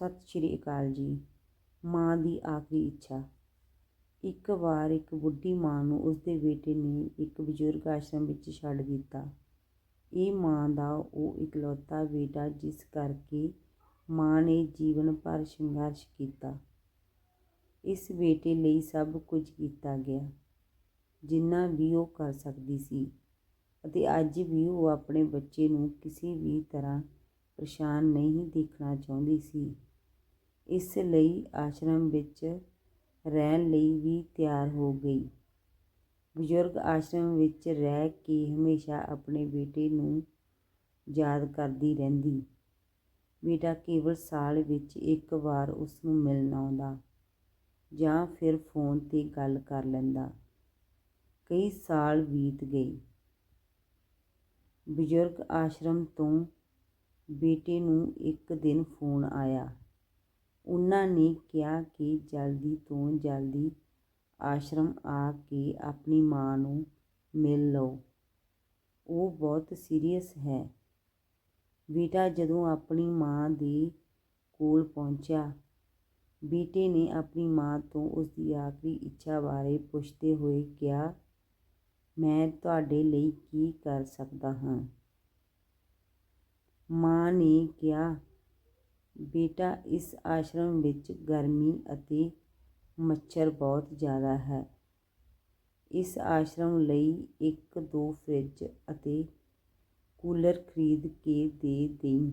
ਸਤਿ ਸ਼੍ਰੀ ਅਕਾਲ ਜੀ। ਮਾਂ ਦੀ ਆਖਰੀ ਇੱਛਾ। ਇੱਕ ਵਾਰ ਇੱਕ ਬੁੱਢੀ ਮਾਂ ਨੂੰ ਉਸਦੇ ਬੇਟੇ ਨੇ ਇੱਕ ਬਜ਼ੁਰਗ ਆਸ਼ਰਮ ਵਿੱਚ ਛੱਡ ਦਿੱਤਾ। ਇਹ ਮਾਂ ਦਾ ਉਹ ਇਕਲੌਤਾ ਬੇਟਾ ਜਿਸ ਕਰਕੇ ਮਾਂ ਨੇ ਜੀਵਨ ਭਰ ਸੰਘਰਸ਼ ਕੀਤਾ। ਇਸ ਬੇਟੇ ਲਈ ਸਭ ਕੁਝ ਕੀਤਾ ਗਿਆ। ਜਿੰਨਾ ਵੀ ਉਹ ਕਰ ਸਕਦੀ ਸੀ ਅਤੇ ਅੱਜ ਵੀ ਉਹ ਆਪਣੇ ਬੱਚੇ ਨੂੰ ਕਿਸੇ ਵੀ ਤਰ੍ਹਾਂ ਪਰੇਸ਼ਾਨ ਨਹੀਂ ਦੇਖਣਾ ਚਾਹੁੰਦੀ ਸੀ। ਇਸ ਲਈ ਆਸ਼ਰਮ ਵਿੱਚ ਰਹਿਣ ਲਈ ਵੀ ਤਿਆਰ ਹੋ ਗਈ। ਬਜ਼ੁਰਗ ਆਸ਼ਰਮ ਵਿੱਚ ਰਹਿ ਕੇ ਹਮੇਸ਼ਾ ਆਪਣੇ ਬੇਟੇ ਨੂੰ ਯਾਦ ਕਰਦੀ ਰਹਿੰਦੀ। ਬੇਟਾ ਕੇਵਲ ਸਾਲ ਵਿੱਚ ਇੱਕ ਵਾਰ ਉਸ ਨੂੰ ਮਿਲਣ ਆਉਂਦਾ ਜਾਂ ਫਿਰ ਫੋਨ 'ਤੇ ਗੱਲ ਕਰ ਲੈਂਦਾ। ਕਈ ਸਾਲ ਬੀਤ ਗਏ। ਬਜ਼ੁਰਗ ਆਸ਼ਰਮ ਤੋਂ ਬੇਟੇ ਨੂੰ ਇੱਕ ਦਿਨ ਫੋਨ ਆਇਆ। ਉਹਨਾਂ ਨੇ ਕਿਹਾ ਕਿ ਜਲਦੀ ਤੋਂ ਜਲਦੀ ਆਸ਼ਰਮ ਆ ਕੇ ਆਪਣੀ ਮਾਂ ਨੂੰ ਮਿਲ ਲਓ। ਉਹ ਬਹੁਤ ਸੀਰੀਅਸ ਹੈ। ਬੇਟਾ ਜਦੋਂ ਆਪਣੀ ਮਾਂ ਦੇ ਕੋਲ ਪਹੁੰਚਿਆ, ਬੇਟੇ ਨੇ ਆਪਣੀ ਮਾਂ ਤੋਂ ਉਸ ਦੀ ਆਖਰੀ ਇੱਛਾ ਬਾਰੇ ਪੁੱਛਦੇ ਹੋਏ ਕਿਹਾ, ਮੈਂ ਤੁਹਾਡੇ ਲਈ ਕੀ ਕਰ ਸਕਦਾ ਹਾਂ? ਮਾਂ ਨੇ ਕਿਹਾ ਬੇਟਾ, ਇਸ ਆਸ਼ਰਮ ਵਿੱਚ ਗਰਮੀ ਅਤੇ ਮੱਛਰ ਬਹੁਤ ਜ਼ਿਆਦਾ ਹੈ। ਇਸ ਆਸ਼ਰਮ ਲਈ ਇੱਕ, ਦੋ ਫਰਿੱਜ ਅਤੇ ਕੂਲਰ ਖਰੀਦ ਕੇ ਦੇ ਦੇਈਂ।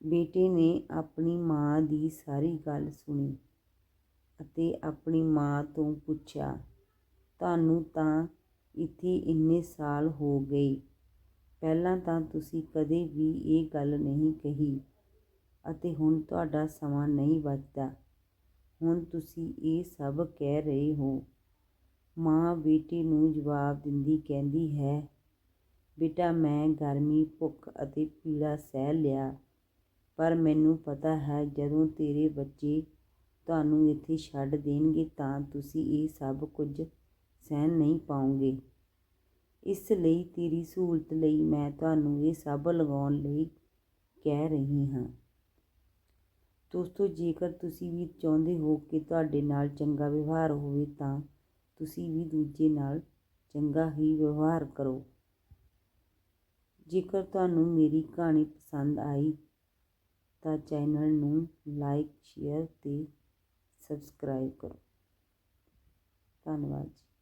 ਬੇਟੇ ਨੇ ਆਪਣੀ ਮਾਂ ਦੀ ਸਾਰੀ ਗੱਲ ਸੁਣੀ ਅਤੇ ਆਪਣੀ ਮਾਂ ਤੋਂ ਪੁੱਛਿਆ, ਤੁਹਾਨੂੰ ਤਾਂ ਇੱਥੇ ਇੰਨੇ ਸਾਲ ਹੋ ਗਏ। ਪਹਿਲਾਂ ਤਾਂ ਤੁਸੀਂ ਕਦੇ ਵੀ ਇਹ ਗੱਲ ਨਹੀਂ ਕਹੀ ਅਤੇ ਹੁਣ ਤੁਹਾਡਾ ਸਮਾਂ ਨਹੀਂ ਬਚਦਾ। ਹੁਣ ਤੁਸੀਂ ਇਹ ਸਭ ਕਹਿ ਰਹੇ ਹੋ। ਮਾਂ ਬੇਟੇ ਨੂੰ ਜਵਾਬ ਦਿੰਦੀ ਕਹਿੰਦੀ ਹੈ, ਬੇਟਾ, ਮੈਂ ਗਰਮੀ, ਭੁੱਖ ਅਤੇ ਪੀੜਾ ਸਹਿ ਲਿਆ, ਪਰ ਮੈਨੂੰ ਪਤਾ ਹੈ ਜਦੋਂ ਤੇਰੇ ਬੱਚੇ ਤੁਹਾਨੂੰ ਇੱਥੇ ਛੱਡ ਦੇਣਗੇ ਤਾਂ ਤੁਸੀਂ ਇਹ ਸਭ ਕੁਝ ਸਹਿਣ ਨਹੀਂ ਪਾਓਗੇ। ਇਸ ਲਈ ਤੇਰੀ ਸਹੂਲਤ ਲਈ ਮੈਂ ਤੁਹਾਨੂੰ ਇਹ ਸਭ ਲਗਾਉਣ ਲਈ ਕਹਿ ਰਹੀ ਹਾਂ। ਦੋਸਤੋ, ਜੇਕਰ ਤੁਸੀਂ ਵੀ ਚਾਹੁੰਦੇ ਹੋ ਕਿ ਤੁਹਾਡੇ ਨਾਲ ਚੰਗਾ ਵਿਵਹਾਰ ਹੋਵੇ ਤਾਂ ਤੁਸੀਂ ਵੀ ਦੂਜੇ ਨਾਲ ਚੰਗਾ ਹੀ ਵਿਵਹਾਰ ਕਰੋ। ਜੇਕਰ ਤੁਹਾਨੂੰ ਮੇਰੀ ਕਹਾਣੀ ਪਸੰਦ ਆਈ ਤਾਂ ਚੈਨਲ ਨੂੰ ਲਾਈਕ, ਸ਼ੇਅਰ ਤੇ ਸਬਸਕ੍ਰਾਈਬ ਕਰੋ। ਧੰਨਵਾਦ ਜੀ।